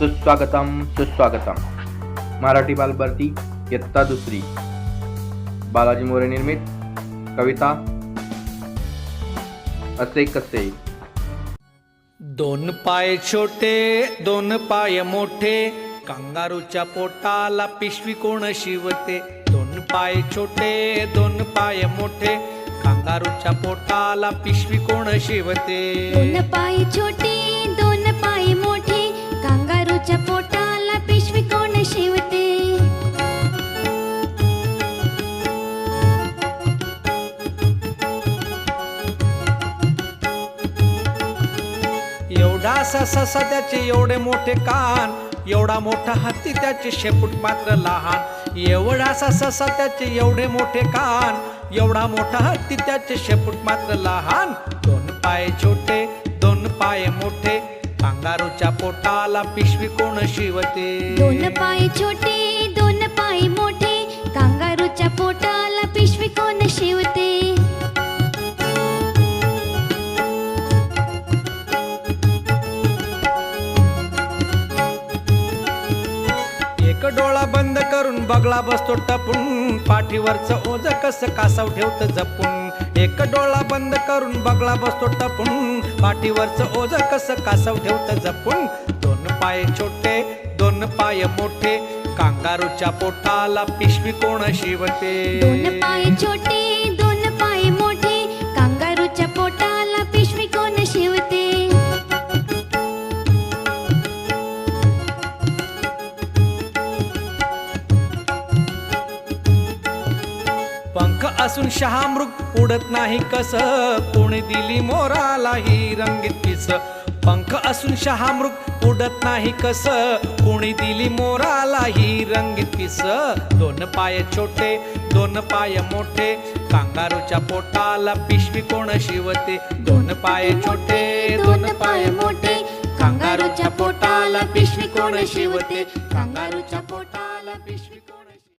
सुस्वागतम सुस्वागतम. मराठी बालभारती इयत्ता दुसरी. बालाजी मोरे निर्मित कविता असे कसे. दोन पाय छोटे दोन पाय मोठे कांगारूच्या पोटाला पिशवी कोण शिवते. दोन पाय छोटे दोन पाय मोठे कांगारूच्या पोटाला पिशवी कोण शिवते. दोन पाय छोटे दोन पाय मोठे एवढासा ससा त्याचे एवढे मोठे कान एवढा मोठा हत्ती त्याचे शेपूट मात्र लहान. एवढासा ससा त्याचे एवढे मोठे कान एवढा मोठा हत्ती त्याचे शेपूट मात्र लहान. दोन पाय छोटे दोन पाय मोठे कांगारूच्या पोटाला पिशवी कोण शिवते? दोन पाय छोटे दोन पाय मोठे कांगारूच्या पोटा डोळा बंद करून बगळा बसतो टपून. पाठीवरचं ओझ कस कासव ठेवत जपून. एक डोळा बंद करून बगळा बसतो टपून. पाठीवरचं ओझ कस कासव ठेवत जपून. दोन पाय छोटे दोन पाय मोठे. कांगारूच्या पोटाला पिशवी कोण शिवते? दोन पाय छोटे असून शहामृग उडत नाही कस? कोणी दिली मोराला ही रंगीत पिस पंख असून शहामृग उडत नाही कस? कोणी दिली मोराला ही रंगीत पिस दोन पाय छोटे दोन पाय मोठे. कांगारूच्या पोटाला पिशवी कोण शिवते? दोन पाय छोटे दोन पाय मोठे. कांगारूच्या पोटाला पिशवी कोण शिवते? कांगारूच्या पोटाला पिशवी कोण